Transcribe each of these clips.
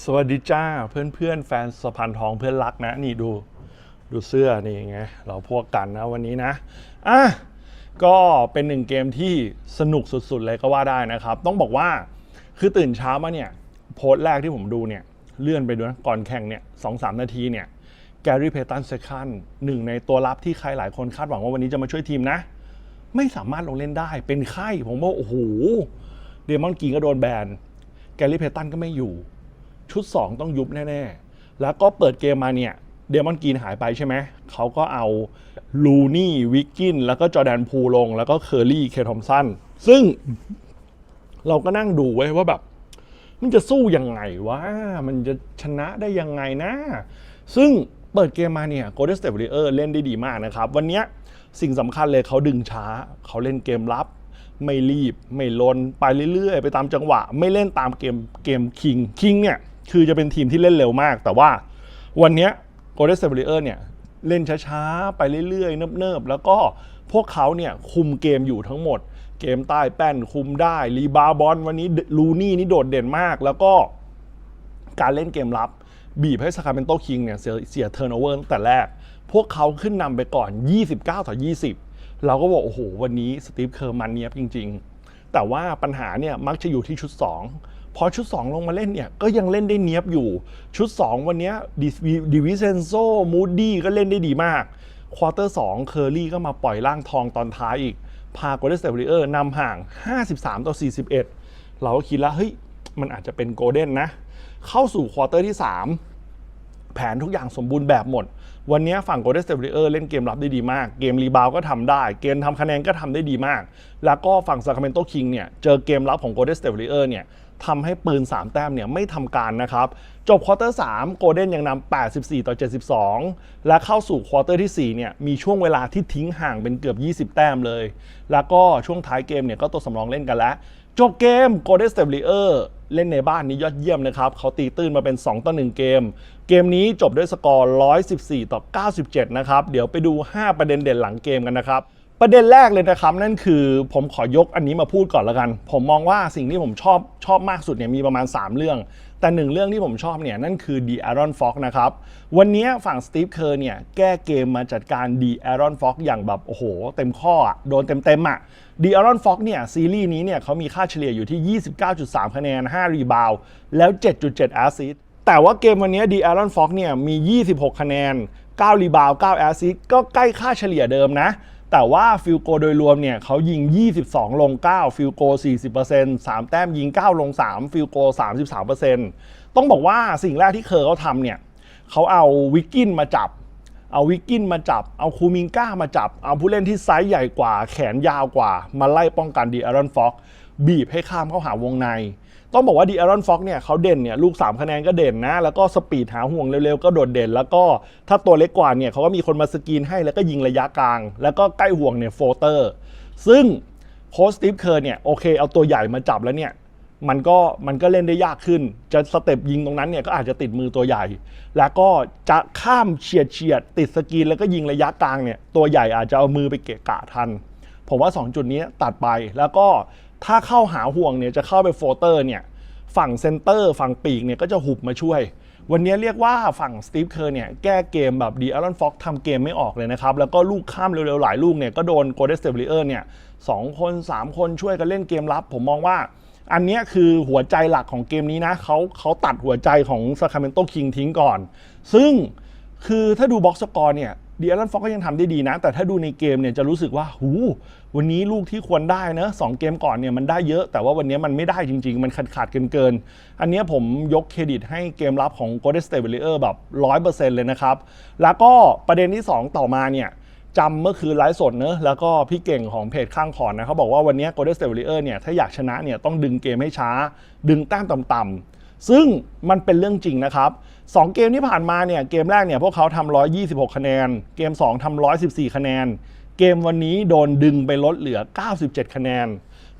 สวัสดีจ้าเพื่อนเพื่อนๆแฟนสะพานทองเพื่อนรักนะ นี่ดูดูเสื้อนี่ไงเราพวกกันนะวันนี้นะอะก็เป็นหนึ่งเกมที่สนุกสุดๆเลยก็ว่าได้นะครับ ต้องบอกว่าคือตื่นเช้ามาเนี่ย โพสต์แรกที่ผมดูเนี่ยเลื่อนไปดูนะก่อนแข่งเนี่ยสองสามนาทีเนี่ยแกรี่เพตันเซคันหนึ่งในตัวรับที่ใครหลายคนคาดหวังว่าวันนี้จะมาช่วยทีมนะ ไม่สามารถลงเล่นได้เป็นไข้ผมว่าโอ้โหเดมอนกีก็โดนแบนแกรี่เพตันก็ไม่อยู่ ชุด 2 ต้องยุบแน่ ๆ แล้วก็เปิดเกมมาเนี่ยเดมอนกรีนหายไปใช่ไหม เขาก็เอาลูนี่วิกกิน แล้วก็จอแดนพูลง แล้วก็เคอร์รี่เคทอมสัน ซึ่งเราก็นั่งดูไว้ว่าแบบ มันจะสู้ยังไงวะ มันจะชนะได้ยังไงนะ ซึ่งเปิดเกมมาเนี่ย Golden State Warriors เล่นได้ดีมากนะครับ วันนี้สิ่งสำคัญเลยเขาดึงช้า เขาเล่นเกมรับ ไม่รีบ ไม่ลนไปเรื่อยๆ ไปตามจังหวะ ไม่เล่นตามเกมเกมคิงคิงเนี่ย คือจะเป็นทีมที่เล่นเร็วมาก แต่ว่าวันนี้ย Golden State Warriors เนี่ยเล่นช้าๆ ไปเรื่อยๆ เนิบๆ แล้วก็พวกเขาเนี่ยคุมเกมอยู่ทั้งหมด เกมใต้แป้นคุมได้รีบาบอลวันนี้ลูนี่นี่โดดเด่นมาก แล้วก็การเล่นเกมรับ บีบให้สคาเ m นโตคิงเนี่ยเสียเสียเทิร์นโอเวอร์ตั้งแต่แรก พวกเขาขึ้นนำไปก่อน 29 ต่อ 20 เราก็บอก โอ้โห วันนี้สตีฟเคอร์มันเนียบจริง ๆ แต่ว่าปัญหาเนี่ยมักจะอยู่ที่ชุด 2 พอชุด 2 ลงมาเล่นเนี่ย ก็ยังเล่นได้เนียบอยู่ ชุด 2 วันนี้ดิวิเซนโซมูดดี้ก็เล่นได้ดีมากควอเตอร์2เคอร์รี่ก็มาปล่อยร่างทองตอนท้ายอีก พาโกลเด้นสเต t เออร์นำห่าง 53 ต่อ 41 เราก็คิดแล้วเฮ้ย มันอาจจะเป็นโกลเด้นนะ เข้าสู่ควอเตอร์ที่ 3 แผนทุกอย่างสมบูรณ์แบบหมด วันนี้ฝั่ง Golden State Warrior เล่นเกมรับได้ดีมาก เกมรีบาวก็ทำได้ เกมทำคะแนนก็ทำได้ดีมาก แล้วก็ฝั่ง Sacramento King เนี่ยเจอเกมรับของ Golden State Warrior เนี่ยทำให้ปืน 3 แต้มเนี่ยไม่ทำการนะครับ จบควอเตอร์3โกลเด้นยังนำ84 ต่อ 72 และเข้าสู่ควอเตอร์ที่ 4 เนี่ยมีช่วงเวลาที่ทิ้งห่างเป็นเกือบ 20 แต้มเลย แล้วก็ช่วงท้ายเกมเนี่ยก็ตัวสำรองเล่นกันแล้ว จบเกม Golden State Warriors เล่ เล่นในบ้านนี้ยอดเยี่ยมนะครับเขาตีตื้นมาเป็น 2 ต่อ 1 เกม เกมนี้จบด้วยสกอร์ 114 ต่อ 97 นะครับ เดี๋ยวไปดู 5 ประเด็นเด่นหลังเกมกันนะครับ ประเด็นแรกเลยนะครับนั่นคือผมขอยกอันนี้มาพูดก่อนล้วกัน ผมมองว่าสิ่งที่ผมชอบชอบมากสุดเนี่ยมีประมาณ 3 เรื่อง แต่หนึ่งเรื่องที่ผมชอบเนี่ยนั่นคือดีอารอนฟ็อกนะครับ วันนี้ฝั่งสตีฟเคอร์เนี่ยแก้เกมมาจัดการดีอารอนฟ็อกอย่างแบบโอ้โห เต็มข้ออะโดนเต็มๆอะดีอารอนฟ็อกเนี่ยซีรีส์นี้เนี่ยเขามีค่าเฉลี่ยอยู่ที่ 29.3 คะแนน 5 รีบาวด์แล้ว 7.7แอสซิสต์แต่ว่าเกมวันนี้ดีอารอนฟ็อกเนี่ยมี 26 คะแนน 9 รีบาว9แอสซิสต์ก็ใกล้ค่าเฉลี่ยเดิมนะ แต่ว่าฟิลโกโดยรวมเนี่ยเขายิง 22 ลง 9 ฟิลโก 40% 3 แต้มยิง 9 ลง 3 ฟิลโก 33%ต้องบอกว่าสิ่งแรกที่เคอร์เขาทำเนี่ยเขาเอาวิกกินมาจับ เอาวิกกินมาจับ เอาคูมิงก้ามาจับ เอาผู้เล่นที่ไซส์ใหญ่กว่า แขนยาวกว่า มาไล่ป้องกันดีอารอนฟ็อก บีบให้ข้ามเข้าหาวงใน ต้องบอกว่าดีอารอนฟ็อกเนี่ยเขาเด่นเนี่ยลูก 3 คะแนนก็เด่นนะ แล้วก็สปีดหาห่วงเร็วๆ ก็โดดเด่น แล้วก็ถ้าตัวเล็กกว่าเนี่ยเขาก็มีคนมาสกรีนให้แล้วก็ยิงระยะกลาง แล้วก็ใกล้ห่วงเนี่ยโฟเตอร์ ซึ่งโค้ชสตีฟเคอร์เนี่ยโอเคเอาตัวใหญ่มาจับแล้วเนี่ยมันก็มันก็เล่นได้ยากขึ้น จะสเต็ปยิงตรงนั้นเนี่ยก็อาจจะติดมือตัวใหญ่ แล้วก็จะข้ามเฉียดเฉียดติดสกรีนแล้วก็ยิงระยะกลางเนี่ยตัวใหญ่อาจจะเอามือไปเกะกะทัน ผมว่า 2 จุดนี้ตัดไปแล้วก็ ถ้าเข้าหาห่วงเนี่ยจะเข้าไปโฟเตอร์เนี่ยฝั่งเซนเตอร์ฝั่งปีกเนี่ยก็จะหุบมาช่วย วันนี้เรียกว่าฝั่งสตีฟเคอร์เนี่ยแก้เกมแบบดีอารอนฟ็อกทำเกมไม่ออกเลยนะครับ แล้วก็ลูกข้ามเร็วๆ หลายลูกเนี่ยก็โดนโกลเด้นสเตเบลเออร์เนี่ยสองคน 3 คนช่วยกันเล่นเกมรับ ผมมองว่า อันนี้คือหัวใจหลักของเกมนี้นะเขาเขาตัดหัวใจของ Sacramento King ทิ้งก่อน ซึ่งคือถ้าดูบ็อกซ์สกอร์เนี่ย ดีอ l ลนฟ็อกก็ยังทำได้ดีนะ แต่ถ้าดูในเกมเนี่ยจะรู้สึกว่าหูวันนี้ลูกที่ควรได้นะสองเกมก่อนเนี่ยมันได้เยอะ แต่ว่าวันนี้มันไม่ได้จริง ๆ มันขาดขาดเกินเกิน อันนี้ผมยกเครดิตให้เกมรับของ Golden State Warrior แบบ 100%เลยนะครับ แล้วก็ประเด็นที่ 2 ต่อมาเนี่ยจำเมื่อคืนไลฟ์สดเนอะแล้วก็พี่เก่งของเพจข้างขอนนะเขาบอกว่าวันนี้ Golden State Warrior เนี่ยถ้าอยากชนะเนี่ยต้องดึงเกมให้ช้า ดึงแต้มต่ำ ซึ่งมันเป็นเรื่องจริงนะครับ 2 เกมที่ผ่านมาเนี่ย เกมแรกเนี่ยพวกเขาทำ126 คะแนน เกม 2ทำ114 คะแนน เกมวันนี้โดนดึงไปลดเหลือ 97 คะแนน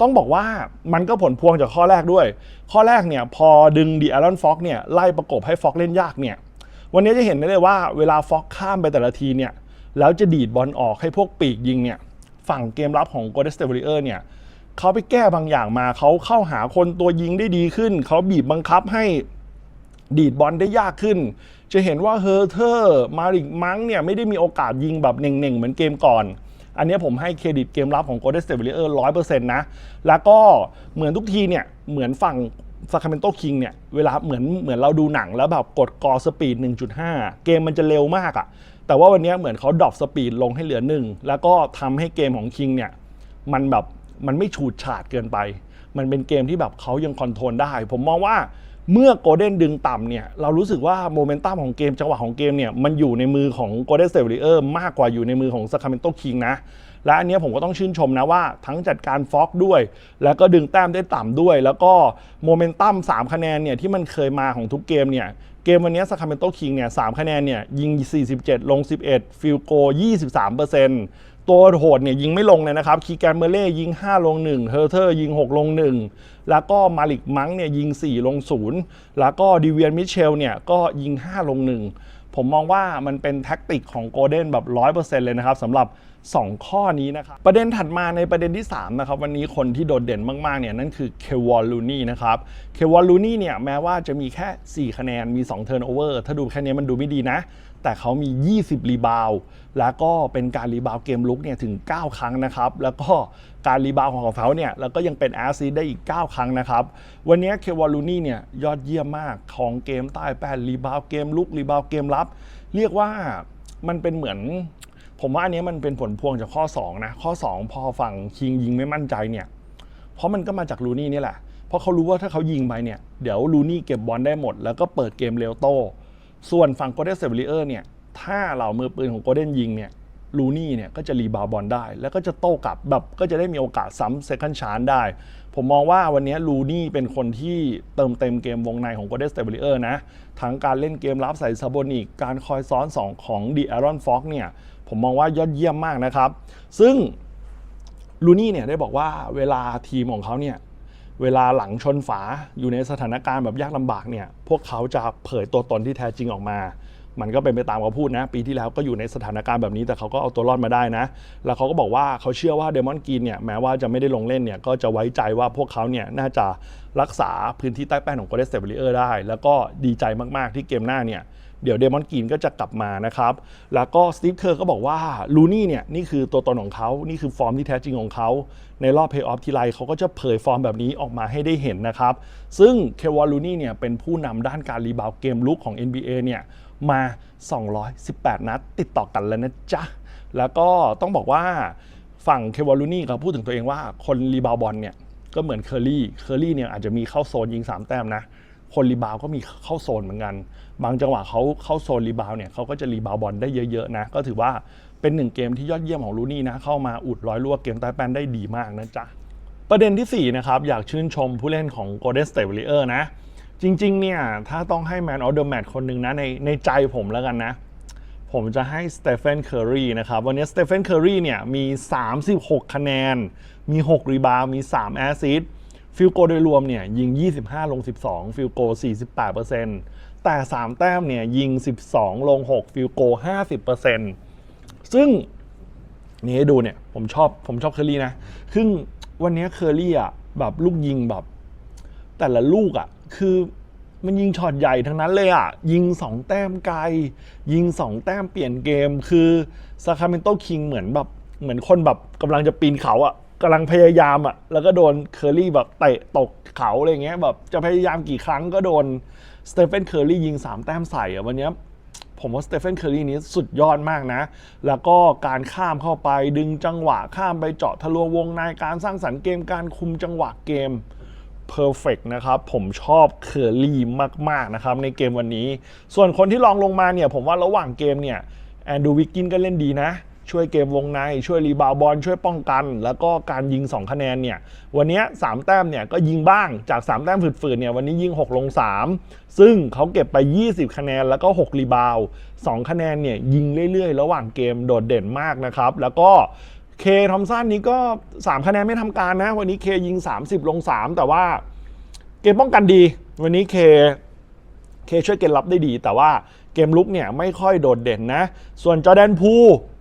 ต้องบอกว่ามันก็ผลพวงจากข้อแรกด้วย ข้อแรกเนี่ยพอดึงดีอารอนฟ็อกเนี่ยไล่ประกบให้ฟ็อกเล่นยากเนี่ย วันนี้จะเห็นได้เลยว่าเวลาฟ็อกข้ามไปแต่ละทีเนี่ย แล้วจะดีดบอลออกให้พวกปีกยิงเนี่ย ฝั่งเกมรับของ Golden State Warriors เนี่ย เขาไปแก้บางอย่างมา เขาเข้าหาคนตัวยิงได้ดีขึ้น เขาบีบบังคับให้ดีดบอลได้ยากขึ้น จะเห็นว่าเฮอร์เทอร์มาริกมังเนี่ยไม่ได้มีโอกาสยิงแบบเน่งๆ เหมือนเกมก่อน อันนี้ผมให้เครดิตเกมรับของ Golden State Warriors ร้อยเปอร์เซ็นต์นะ แล้วก็เหมือนทุกทีเนี่ย เหมือนฝั่ง Sacramento King เนี่ย เวลาเหมือนเหมือนเราดูหนังแล้วแบบกดกอสปีด 1.5 เกมมันจะเร็วมากอะแต่ว่าวันนี้เหมือนเขาดรอปสปีดลงให้เหลือหนึ่งแล้วก็ทำให้เกมของ King เนี่ยมันแบบ มันไม่ฉูดฉาดเกินไป มันเป็นเกมที่แบบเขายังคอนโทรลได้ ผมมองว่าเมื่อโกลเด้นดึงต่ำเนี่ยเรารู้สึกว่าโมเมนตัมของเกมจังหวะของเกมเนี่ยมันอยู่ในมือของ Golden State Warriors มากกว่าอยู่ในมือของ Sacramento King นะ และอันนี้ผมก็ต้องชื่นชมนะว่าทั้งจัดการฟอกด้วย แล้วก็ดึงแต้มได้ต่ำด้วย แล้วก็โมเมนตัม3คะแนนเนี่ยที่มันเคยมาของทุกเกมเนี่ยเกมวันนี้ Sacramento King เนี่ย3คะแนนเนี่ยยิง 47 ลง 11 ฟิลโก 23% ตัวโหดเนี่ยยิงไม่ลงเลยนะครับ คีแกนเมเล่ยิง 5 ลง 1 เฮอร์เทอร์ยิง 6 ลง 1 แล้วก็มาลิกมังเนี่ยยิง 4 ลง 0 แล้วก็ดิเวียนมิเชลเนี่ยก็ยิง 5 ลง 1 ผมมองว่ามันเป็นแท็กติกของโกลเด้นแบบ 100%เลยนะครับสำหรับ 2 ข้อนี้นะครับ ประเด็นถัดมาในประเด็นที่ 3 นะครับ วันนี้คนที่โดดเด่นมาก ๆ เนี่ย นั่นคือเควอลลูนี่นะครับ เควอลลูนี่เนี่ยแม้ว่าจะมีแค่ 4 คะแนนมี 2 เทิร์นโอเวอร์ถ้าดูแค่นี้มันดูไม่ดีนะ แต่เขามี 20 รีบาว แล้วก็เป็นการรีบาวเกมลุกเนี่ยถึง 9 ครั้งนะครับ แล้วก็การรีบาวของเขาเนี่ยแล้วก็ยังเป็นแอสซิสได้อีก 9 ครั้งนะครับ วันนี้เควอลูนี่เนี่ยยอดเยี่ยมมากของเกมใต้แป้นรีบาวเกมลุกรีบาวเกมรับ เรียกว่ามันเป็นเหมือน ผมว่าอันนี้มันเป็นผลพวงจากข้อ 2 นะ ข้อ 2 พอฝั่งคิงยิงไม่มั่นใจเนี่ยเพราะมันก็มาจากลูนี่นี่แหละเพราะเขารู้ว่าถ้าเขายิงไปเนี่ยเดี๋ยวลูนี่เก็บบอลได้หมด แล้วก็เปิดเกมเร็วโต ส่วนฝั่งโกลเด้นเซเวอร์เนี่ยถ้าเหล่ามือปืนของโกลเด้นยิงเนี่ยลูนี่เนี่ยก็จะรีบาวด์บอลได้ แล้วก็จะโต้กลับแบบก็จะได้มีโอกาสซ้ำเซคันด์ชานได้ ผมมองว่าวันนี้ลูนี่เป็นคนที่เติมเต็มเกมวงในของ Golden State Warriors นะ ทั้งการเล่นเกมรับใส่ซาโบนิกการคอยซ้อน 2 ของดีอารอนฟ็อกเนี่ยผมมองว่ายอดเยี่ยมมากนะครับ ซึ่งลูนี่เนี่ยได้บอกว่าเวลาทีมของเขาเนี่ย เวลาหลังชนฝาอยู่ในสถานการณ์แบบยากลำบากเนี่ยพวกเขาจะเผยตัวตนที่แท้จริงออกมา มันก็เป็นไปตามเขาพูดนะ ปีที่แล้วก็อยู่ในสถานการณ์แบบนี้แต่เขาก็เอาตัวรอดมาได้นะ แล้วเขาก็บอกว่าเขาเชื่อว่าเดมอนกีนเนี่ยแม้ว่าจะไม่ได้ลงเล่นเนี่ยก็จะไว้ใจว่าพวกเขาเนี่ยน่าจะรักษาพื้นที่ใต้แป้นของ Golden State Warriors ได้ แล้วก็ดีใจมากๆที่เกมหน้าเนี่ย เดี๋ยวเดมอนกีนก็จะกลับมานะครับ แล้วก็สตีฟเคอร์ก็บอกว่าลูนี่เนี่ยนี่คือตัวตนของเขา นี่คือฟอร์มที่แท้จริงของเขา ในรอบเพย์ออฟทีไรเขาก็จะเผยฟอร์มแบบนี้ออกมาให้ได้เห็นนะครับ ซึ่งเควอลลูนี่เนี่ยเป็นผู้นำด้านการรีบาวเกมลุกของ NBA เนี่ยมา 218 นัดติดต่อกันแล้วนะจ๊ะ แล้วก็ต้องบอกว่าฝั่งเควอลลูนี่เขาพูดถึงตัวเองว่าคนรีบาวบอลเนี่ยก็เหมือนเคอรี่ เคอรี่เนี่ยอาจจะมีเข้าโซนยิง 3 แต้มนะ คนรีบาวก็มีเข้าโซนเหมือนกัน บางจังหวะเขาเข้าโซนรีบาวเนี่ยเขาก็จะรีบาวบอลได้เยอะๆนะ ก็ถือว่าเป็นหนึ่งเกมที่ยอดเยี่ยมของลูนี่นะ เข้ามาอุดร้อยลวกเกมใต้แป้นได้ดีมากนะจ๊ะ ประเด็นที่ 4 นะครับ อยากชื่นชมผู้เล่นของ Golden State Warrior นะ จริงๆ เนี่ย ถ้าต้องให้ Man of the Match คนหนึ่งนะ ในในใจผมแล้วกันนะ ผมจะให้สเต p ฟนเคอรีนะครับ วันนี้สเต p ฟนเคอรีเนี่ยมี 36 คะแนน มี 6 รีบาวมี 3 แอสซิส ฟิลโกโดยรวมเนี่ยยิง 25 ลง 12 ฟิลโก 48%แต่ 3 แต้มเนี่ยยิง 12 ลง 6 ฟิลโก 50%ซึ่งนี่ให้ดูเนี่ยผมชอบผมชอบเคอรี่นะซึ่งวันนี้เคอรี่อะแบบลูกยิงแบบ แต่ละลูกอะคือมันยิงช็อตใหญ่ทั้งนั้นเลยอะ ยิง 2 แต้มไกล ยิง 2 แต้มเปลี่ยนเกมคือซาคาเมนโตคิงเหมือนแบบเหมือนคนแบบกำลังจะปีนเขาอะ กำลังพยายามอะ แล้วก็โดนเคอรี่แบบเตะตกเขาอะไรเงี้ยแบบจะพยายามกี่ครั้งก็โดนสเตเฟนเคอรี่ยิง 3 แต้มใส่อะวันนี้ผมว่าสเตเฟนเคอรี่นี้สุดยอดมากนะ แล้วก็การข้ามเข้าไปดึงจังหวะข้ามไปเจาะทะลวงวงในการสร้างสรรค์เกมการคุมจังหวะเกมเพอร์เฟกนะครับ ผมชอบเคอรี่มาก ๆ นะครับ ในเกมวันนี้ ส่วนคนที่ลองลงมาเนี่ย ผมว่าระหว่างเกมเนี่ย แอนดูวิกกินก็เล่นดีนะ ช่วยเกมวงใน ช่วยรีบาวด์บอลช่วยป้องกัน แล้วก็การยิง 2 คะแนนเนี่ยวันนี้3แต้มเนี่ยก็ยิงบ้างจาก 3 แต้มฝืดๆเนี่ยวันนี้ยิง 6 ลง 3 ซึ่งเขาเก็บไป 20 คะแนนแล้วก็ 6 รีบาวด์2คะแนนเนี่ยยิงเรื่อยๆ ระหว่างเกมโดดเด่นมากนะครับ แล้วก็เคทอมสันนี้ก็ 3 คะแนนไม่ทำการนะ วันนี้เคยิง 30 ลง 3 แต่ว่าเกมป้องกันดี วันนี้เคเคช่วยเกมรับได้ดี แต่ว่า เกมลุกเนี่ยไม่ค่อยโดดเด่นนะ ส่วนจอแดนพู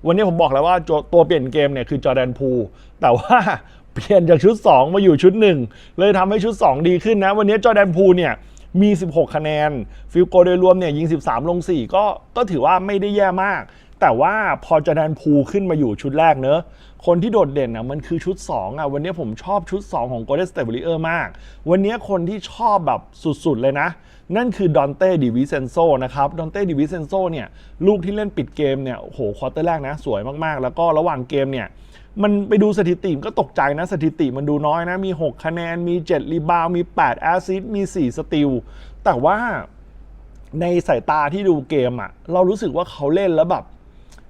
วันนี้ผมบอกแล้วว่าตัวเปลี่ยนเกมเนี่ยคือจอแดนพูแต่ว่าเปลี่ยนจากชุด 2 มาอยู่ชุด 1 เลยทำให้ชุด 2 ดีขึ้นนะ วันนี้จอแดนพูเนี่ยมี 16 คะแนน ฟิลโกโดยรวมเนี่ยยิง 13 ลง 4 ก็ก็ถือว่าไม่ได้แย่มาก แต่ว่าพอจอแดนพูขึ้นมาอยู่ชุดแรกเนอะ คนที่โดดเด่นอะมันคือชุด 2อะวันนี้ผมชอบชุด 2 ของ Golden State Warrior มาก วันนี้คนที่ชอบแบบสุดๆเลยนะ นั่นคือดอนเต้ดิวิเซนโซนะครับดอนเต้ดิวิเซนโซเนี่ยลูกที่เล่นปิดเกมเนี่ยโหควอเตอร์แรกนะ สวยมากๆ แล้วก็ระหว่างเกมเนี่ยมันไปดูสถิติก็ตกใจนะ สถิติมันดูน้อยนะ มี 6 คะแนน มี 7 รีบาวด์มี 8 แอสซิสต์มี 4 สติล แต่ว่าในสายตาที่ดูเกมอะเรารู้สึกว่าเขาเล่นแล้วแบบ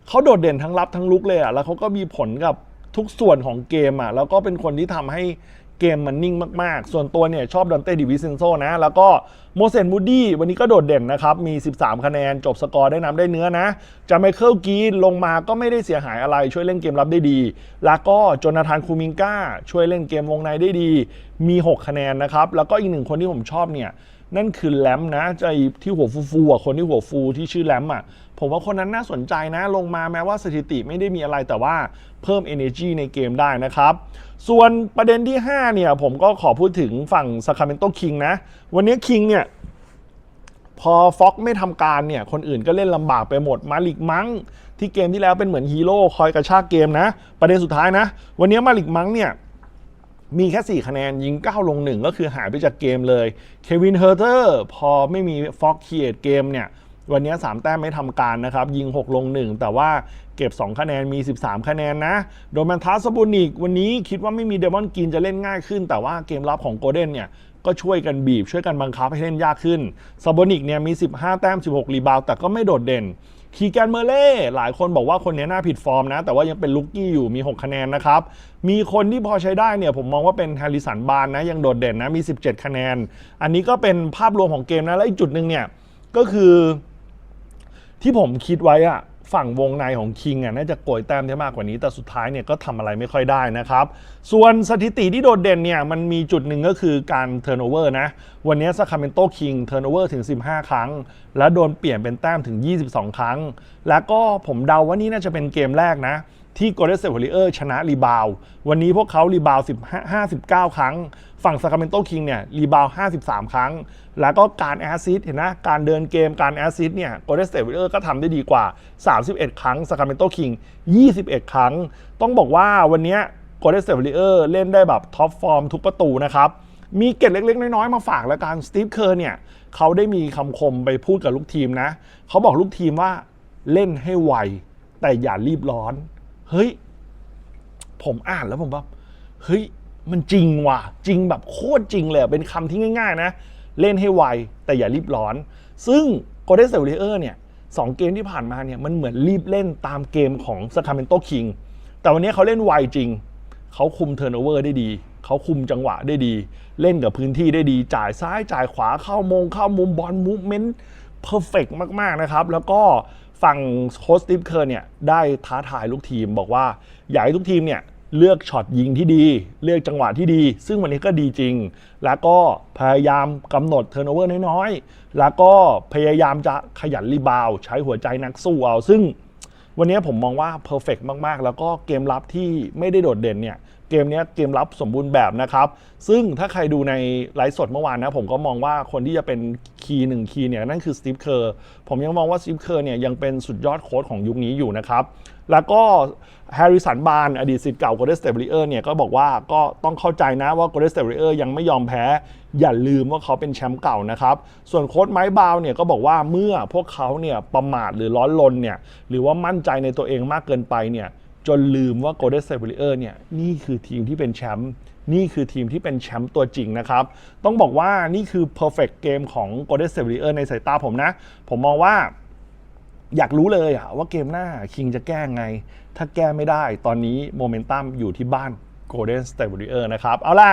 เขาโดดเด่นทั้งรับทั้งลุกเลยอะแล้วเขาก็มีผลกับทุกส่วนของเกมอะแล้วก็เป็นคนที่ทำให้เกมมันนิ่งมาก ๆ ส่วนตัวเนี่ยชอบดอนเต้ดิวิเซนโซนะ แล้วก็โมเซนมูดี้วันนี้ก็โดดเด่นนะครับ มี 13 คะแนน จบสกอร์ได้น้ำได้เนื้อนะ จาไมเคิลกีนลงมาก็ไม่ได้เสียหายอะไร ช่วยเล่นเกมรับได้ดี แล้วก็โจนาธานคูมิงก้าช่วยเล่นเกมวงในได้ดี มี 6 คะแนนนะครับ แล้วก็อีกหนึ่งคนที่ผมชอบเนี่ย นั่นคือแลมนะใจที่หัวฟูๆอะคนที่หัวฟูที่ชื่อแลมอะผมว่าคนนั้นน่าสนใจนะ ลงมาแม้ว่าสถิติไม่ได้มีอะไรแต่ว่าเพิ่ม energy ในเกมได้นะครับ ส่วนประเด็นที่ 5 เนี่ย ผมก็ขอพูดถึงฝั่ง Sacramento King นะ วันนี้ King เนี่ย พอฟ็อกไม่ทำการเนี่ย คนอื่นก็เล่นลำบากไปหมดมาลิกมังที่เกมที่แล้วเป็นเหมือนฮีโร่คอยกระชากเกมนะ ประเด็นสุดท้ายนะ วันนี้มาลิกมังเนี่ย มีแค่ 4 คะแนนยิง 9 ลง 1 ก็คือหายไปจากเกมเลยเควินเฮอร์เตอร์พอไม่มีฟ็อกเคียดเกมเนี่ยวันนี้ 3 แต้มไม่ทำการนะครับ ยิง 6 ลง 1 แต่ว่าเก็บ 2 คะแนนมี 13 คะแนนนะ โดมันทัสบูนิกวันนี้คิดว่าไม่มีเดมอนกินจะเล่นง่ายขึ้น แต่ว่าเกมรับของโกลเด้นเนี่ยก็ช่วยกันบีบ ช่วยกันบังคับให้เล่นยากขึ้นซาโบนิกเนี่ยมี 15 แต้ม 16 รีบาวด์แต่ก็ไม่โดดเด่น คีแกนเมเล่หลายคนบอกว่าคนนี้น่าผิดฟอร์มนะ แต่ว่ายังเป็นลุกกี้อยู่มี 6 คะแนนนะครับ มีคนที่พอใช้ได้เนี่ยผมมองว่าเป็นแฮร์ริสันบานนะ ยังโดดเด่นนะมี 17 คะแนน อันนี้ก็เป็นภาพรวมของเกมนะ และอีกจุดหนึ่งเนี่ยก็คือที่ผมคิดไว้อะ ฝั่งวงในของคิงอะน่าจะโกยแต้มได้มากกว่านี้ แต่สุดท้ายเนี่ยก็ทำอะไรไม่ค่อยได้นะครับ ส่วนสถิติที่โดดเด่นเนี่ยมันมีจุดหนึ่งก็คือการเทิร์นโอเวอร์นะ วันนี้ซาคาเมนโตคิงเทิร์นโอเวอร์ถึง 15 ครั้ง และโดนเปลี่ยนเป็นแต้มถึง 22 ครั้ง แล้วก็ผมเดาว่านี่น่าจะเป็นเกมแรกนะ ที่ Golden State Warriors ชนะรีบาว์วันนี้พวกเขารีบาว15 59 ครั้ง ฝั่ง Sacramento King เนี่ยรีบาว53 ครั้ง แล้วก็การแอสซิสเห็นนะการเดินเกมการแอสซิสเนี่ย Golden State Warriors ก็ทำได้ดีกว่า 31 ครั้ง Sacramento King 21 ครั้ง ต้องบอกว่าวันนี้ Golden State Warriors เล่นได้แบบท็อปฟอร์มทุกประตูนะครับมีเกร็ดเล็กๆ น้อยๆ มาฝากแล้วกันสตีฟเคอร์เนี่ยเขาได้มีคำคมไปพูดกับลูกทีมนะ เขาบอกลูกทีมว่าเล่นให้ไว แต่อย่ารีบร้อน เฮ้ย ผมอ่านแล้วผมแบบเฮ้ย มันจริงว่ะ จริงแบบโคตรจริงเลยอะเป็นคำที่ง่าย ๆ นะ เล่นให้ไว แต่อย่ารีบร้อน ซึ่ง Golden State Warrior เนี่ยสองเกมที่ผ่านมาเนี่ยมันเหมือนรีบเล่นตามเกมของ Sacramento King แต่วันนี้เขาเล่นไวจริง เขาคุมเทิร์โอเวอร์ได้ดี เขาคุมจังหวะได้ดี เล่นกับพื้นที่ได้ดี จ่ายซ้ายจ่ายขวาเข้ามงเข้ามุมบอลมูฟเมนต์เพอร์เฟกมากๆนะครับ แล้วก็ ฝั่งโค้ชสตีฟเคอร์เนี่ยได้ท้าทายลูกทีมบอกว่าอยากให้ทุกทีมเนี่ยเลือกช็อตยิงที่ดี เลือกจังหวะที่ดี ซึ่งวันนี้ก็ดีจริง แล้วก็พยายามกำหนดเทอร์โนเวอร์น้อยๆ แล้วก็พยายามจะขยันรีบาว ใช้หัวใจนักสู้เอา ซึ่ง วันนี้ผมมองว่าเพอร์เฟกมากๆ แล้วก็เกมรับที่ไม่ได้โดดเด่นเนี่ยเกมนี้เกมรับสมบูรณ์แบบนะครับ ซึ่งถ้าใครดูในไลฟ์สดเมื่อวานนะผมก็มองว่าคนที่จะเป็นคีย์หนึ่งคีย์เนี่ยนั่นคือสตีฟเคอร์ผมยังมองว่าสตีฟเคอร์เนี่ยยังเป็นสุดยอดโค้ชของยุคนี้อยู่นะครับ แล้วก็แฮร์ริสันบานอดีตศิษย์เก่า Golden State Warriors เนี่ยก็บอกว่าก็ต้องเข้าใจนะว่า Golden State Warriors ยังไม่ยอมแพ้ อย่าลืมว่าเขาเป็นแชมป์เก่านะครับ ส่วนโค้ชไมค์บาวเนี่ยก็บอกว่าเมื่อพวกเขาเนี่ยประมาทหรือร้อนรนเนี่ยหรือว่ามั่นใจในตัวเองมากเกินไปเนี่ยจนลืมว่า Golden State Warriors เนี่ยนี่คือทีมที่เป็นแชมป์นี่คือทีมที่เป็นแชมป์ตัวจริงนะครับ ต้องบอกว่านี่คือ perfect game ของ Golden State Warriors ในสายตาผมนะ ผมมองว่าอยากรู้เลยอะว่าเกมหน้าคิงจะแก้ไง ถ้าแก้ไม่ได้ตอนนี้โมเมนตัมอยู่ที่บ้าน Golden State Warrior นะครับ เอาล่ะ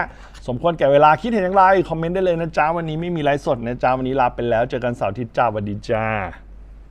สมควรแก่เวลาคิดเห็นอย่างไร คอมเมนต์ได้เลยนะจ้าวันนี้ไม่มีไลฟ์สดนะจ้าวันนี้ลาไปแล้ว เจอกันเสาร์อาทิตย์จ้าวันดีจ้า